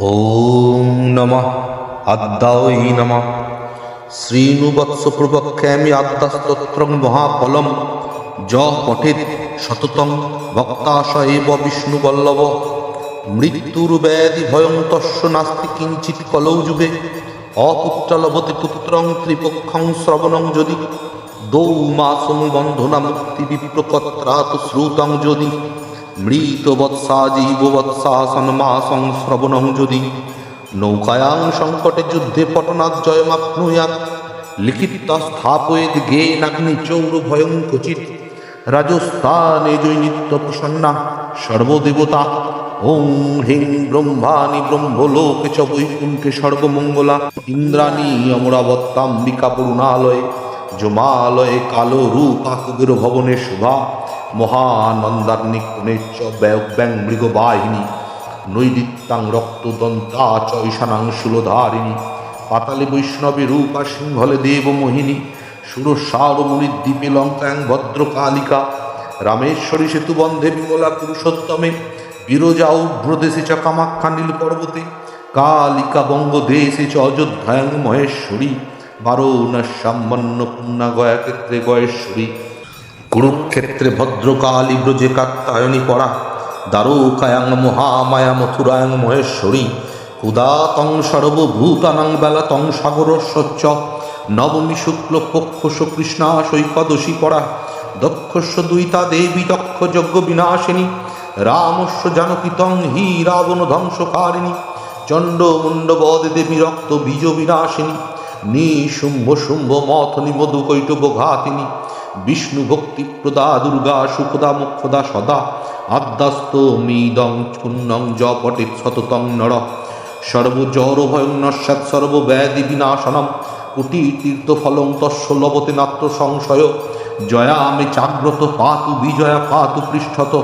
ওম নমঃ। আদ্যাই নমঃ। শ্রীনুবৎস প্রবক্ষ্যামি আদ্যাস্তোত্রং মহাফলম। য পঠেৎ সততং ভক্তাশ এব বিষ্ণুবল্লভ। মৃত্যুর ব্যাধি ভয়ং তস্য নাস্তি কিঞ্চিৎ কলৌ যুগে। অপুত্রলভতে পুত্রং ত্রিপক্ষং শ্রবণং যদি। দৌ মাসং বন্ধনা মুক্তি বিপ্রকত্রাত শ্রুতং যদি। মৃত বৎসা জীব বৎসা সন্মাসং শ্রবণং যদি নৌকায়াং সংকটে যুদ্ধে পটনাথ জয়মাপ্নুয়াত লিখিত স্থাপয়েদ গে নাগ্নি চৌর ভয়ং কচিত রাজস্থানে জয় নিত্য প্রসন্না সর্বদেবতা, ওং হিং ব্রহ্মাণি ব্রহ্মলোকে চ বৈকুণ্ঠে সর্বমঙ্গলা ইন্দ্রাণী অমরাবত্তাম্বিকা পূর্ণালয়ে জমালয়ে কালো রূপা ভবনে শোভা মহানন্দাগ্নি কোণেচ্চ ব্যাং মৃগবাহিনী, নৈদিত্যাং রক্তদন্তা চ ঈশানাং শূলধারিণী, পাতালে বৈষ্ণবী রূপা সিংহলে দেব মোহিনী সুরসার মুনিদ্বীপে লঙ্কায়ং ভদ্রকালিকা, রামেশ্বরী সেতু বন্ধে বিমলা পুরুষোত্তমে, বিরজা উভ্রদেশে চ কামাখ্যা নীল পর্বতে কালিকা বঙ্গদেশে চ অযোধ্যায়ং মহেশ্বরী বারৌনাশ্যাম্বন্ন পুণ্যা গয়া ক্ষেত্রে গয়েশ্বরী কুরুক্ষেত্রে ভদ্রকালী ব্রজে কাত্তায়নী পরা দ্বারকায়াং মহামায়া মথুরায়ং মহেশ্বরী, উদাতং সর্বভূতানাং বেলাতং সাগর স্বচ্ছ নবমী শুক্ল পক্ষ কৃষ্ণা সৈকদশী পরা দক্ষস্য দুইতা দেবী দক্ষ যজ্ঞ বিনাশিনী রামস্য জানকীতং হি রাবণ ধ্বংসকারিণী চণ্ড মুণ্ড দেবী রক্ত বীজ বিনাশিনী নিশুম্ভ শুম্ভ মথনি মধু কৈটব ঘাতিনী বিষ্ণু ভক্তি প্রদা দুর্গা সুখদা মুখদা সদা। আদ্যাস্ত মিদং পুণ্যং জ পটে সততং নর। সর্বজর ভয়ং নস্যাৎ সর্বব্যাধি বিনাশনম। কোটি তীর্থ ফলং তস্য লবতে নাত্র সংশয়। জয়া আমি জাগ্রত পাতু বিজয়া পাতু পৃষ্ঠত।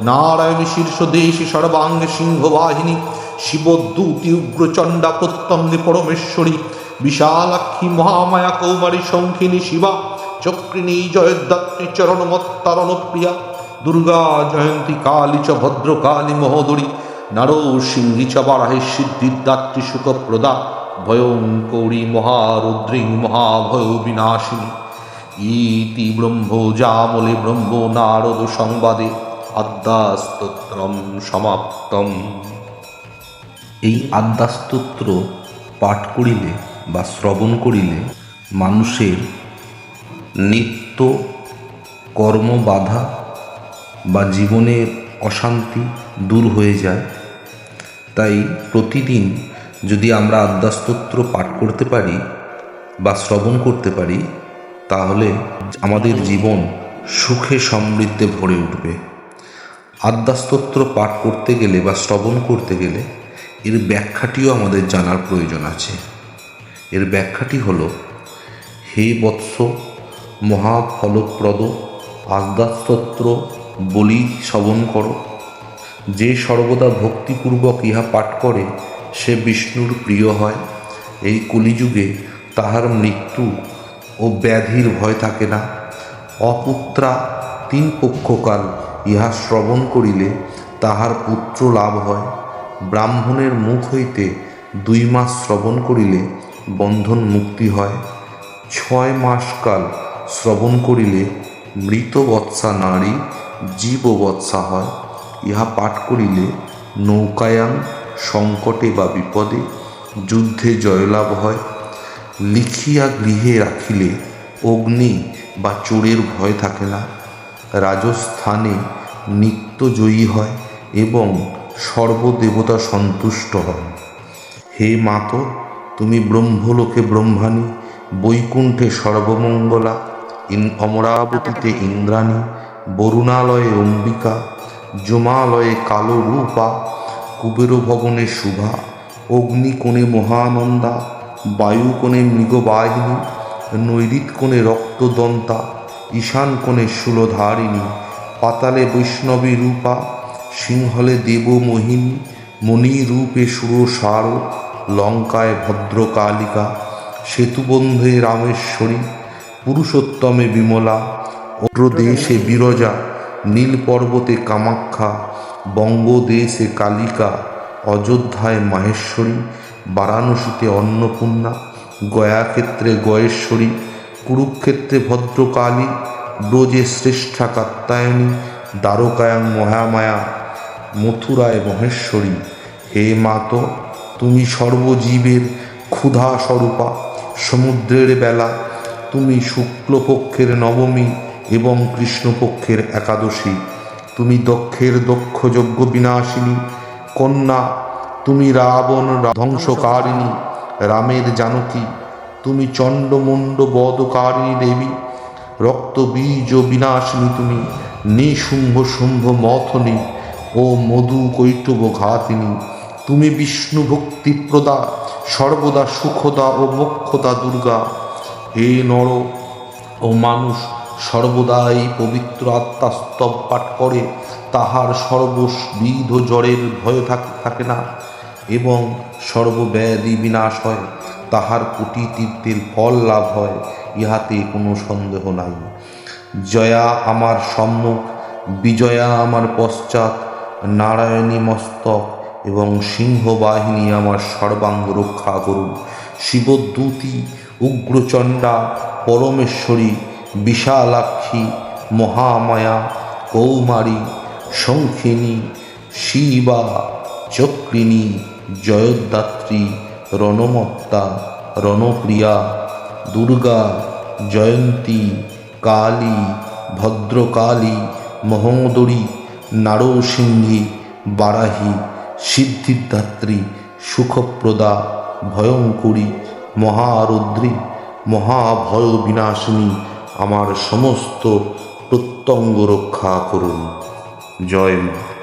নারায়ণী শীর্ষ দেশে সর্বাঙ্গে সিংহবাহিনী। শিবদূতি উগ্রচণ্ডা প্রত্যঙ্গে পরমেশ্বরী। বিশালাক্ষী মহামায়া কৌমারী শঙ্খিনী শিবা। চক্রিণী জয়দাত্রী চরণমত্তারণ প্রিয়া দুর্গা জয়ন্তী কালী চ ভদ্র ভদ্রকালী মহোদরী নারসিংহী চ বারাহে সিদ্ধিদাত্রী সুখপ্রদা, ভয়ঙ্করী মহারুদ্রী মহাভয় বিনাশিনী। ইতি ব্রহ্ম ব্রহ্মজামলে ব্রহ্ম নারদ সংবাদে, আদ্যাস্তোত্রম সমাপ্তম। এই আদ্যাস্তোত্র পাঠ করিলে বা শ্রবণ করিলে মানুষের নিত্য কর্মবাধা বা জীবনের অশান্তি দূর হয়ে যায়। তাই প্রতিদিন যদি আমরা আদ্যাস্তোত্র পাঠ করতে পারি বা শ্রবণ করতে পারি, তাহলে আমাদের জীবন সুখে সমৃদ্ধে ভরে উঠবে। আদ্যাস্তোত্র পাঠ করতে গেলে বা শ্রবণ করতে গেলে এর ব্যাখ্যাটিও আমাদের জানার প্রয়োজন আছে। এর ব্যাখ্যাটি হল, হে বৎস মহাফলপ্রদ আদ্যাস্তোত্র বলি শ্রবণ কর। যে সর্বদা ভক্তিপূর্বক ইহা পাঠ করে, সে বিষ্ণুর প্রিয় হয়। এই কলিযুগে তাহার মৃত্যু ও ব্যাধির ভয় থাকে না। অপুত্রা তিন পক্ষকাল ইহা শ্রবণ করিলে তাহার পুত্র লাভ হয়। ব্রাহ্মণের মুখ হইতে দুই মাস শ্রবণ করিলে বন্ধন মুক্তি হয়। ছয় মাসকাল শ্রবণ করিলে মৃত বৎসা নারী জীব বৎসা হয়। ইহা পাঠ করিলে নৌকায়াং সংকটে বা বিপদে যুদ্ধে জয়লাভ হয়। লিখিয়া গৃহে রাখিলে অগ্নি বা চোরের ভয় থাকে না। রাজস্থানে নিত্য জয়ী হয় এবং সর্বদেবতা সন্তুষ্ট হন হে মাত তুমি ব্রহ্মলোকে ব্রহ্মাণী, বৈকুণ্ঠে সর্বমঙ্গলা অমরাবতীতে ইন্দ্রাণী, বরুণালয়ে অম্বিকা, জমালয়ে কালো রূপা কুবের ভবনে শুভা অগ্নিকোণে মহানন্দা, বায়ুকোণে মৃগবাহিনী নৈরিত কোণে রক্তদন্তা ঈশান কোণে শূলধারিণী পাতালে বৈষ্ণবী রূপা, সিংহলে দেব মোহিনী মণিরূপে সুরসার, লঙ্কায় ভদ্রকালিকা, সেতুবন্ধে রামেশ্বরী পুরুষোত্তমে বিমলা, অগ্রদেশে বিরজা নীল পর্বতে কামাখ্যা, বঙ্গদেশে কালিকা, অযোধ্যায় মাহেশ্বরী, বারাণসীতে অন্নপূর্ণা, গয়াক্ষেত্রে গয়েশ্বরী, কুরুক্ষেত্রে ভদ্রকালী, ব্রজে শ্রেষ্ঠা কাত্যায়নী, দ্বারকায়াং মহামায়া, মথুরায় মহেশ্বরী। হে মাত, তুমি সর্বজীবের ক্ষুধা স্বরূপা, সমুদ্রের বেলা তুমি শুক্লপক্ষের নবমী এবং কৃষ্ণপক্ষের একাদশী। তুমি দক্ষের দক্ষ যজ্ঞ বিনাশিনী। কন্যা, তুমি রাবণ ধ্বংসকারিণী, রামের জানকী। তুমি চণ্ডমুণ্ড বধকারিণী দেবী। রক্ত বীজ বিনাশিনী তুমি। নিশুম্ভ শুম্ভ মথনী ও মধু কৈটব ঘাতিনী। তুমি বিষ্ণু ভক্তিপ্রদা, সর্বদা সুখদা ও মোক্ষদা দুর্গা। হে নর, ও মানুষ সর্বদাই পবিত্র আত্মাস্তব পাঠ করে, তাহার সর্ববিধ জ্বরের ভয় থাকে থাকে না এবং সর্বব্যাধি বিনাশ হয়, তাহার কোটি তীর্থের ফল লাভ হয়, ইহাতে কোনো সন্দেহ নাই। জয়া আমার সম্মুখ বিজয়া আমার পশ্চাৎ, নারায়ণী মস্তক এবং সিংহবাহিনী আমার সর্বাঙ্গ রক্ষা করুন শিবদূতী উগ্রচণ্ডা, পরমেশ্বরী, বিশালাক্ষী, মহামায়া, কৌমারী, শঙ্খিনী, শিবা, চক্রিণী, জয়দাত্রী, রণমত্তা, রণপ্রিয়া, দুর্গা, জয়ন্তী, কালী, ভদ্রকালী, মহোদরী, নারসিংহী, বারাহী, সিদ্ধিদাত্রী, সুখপ্রদা, ভয়ঙ্করী মহারুদ্রী মহাভয় বিনাশিনী আমার সমস্ত প্রত্যঙ্গ রক্ষা করুন। জয় মা।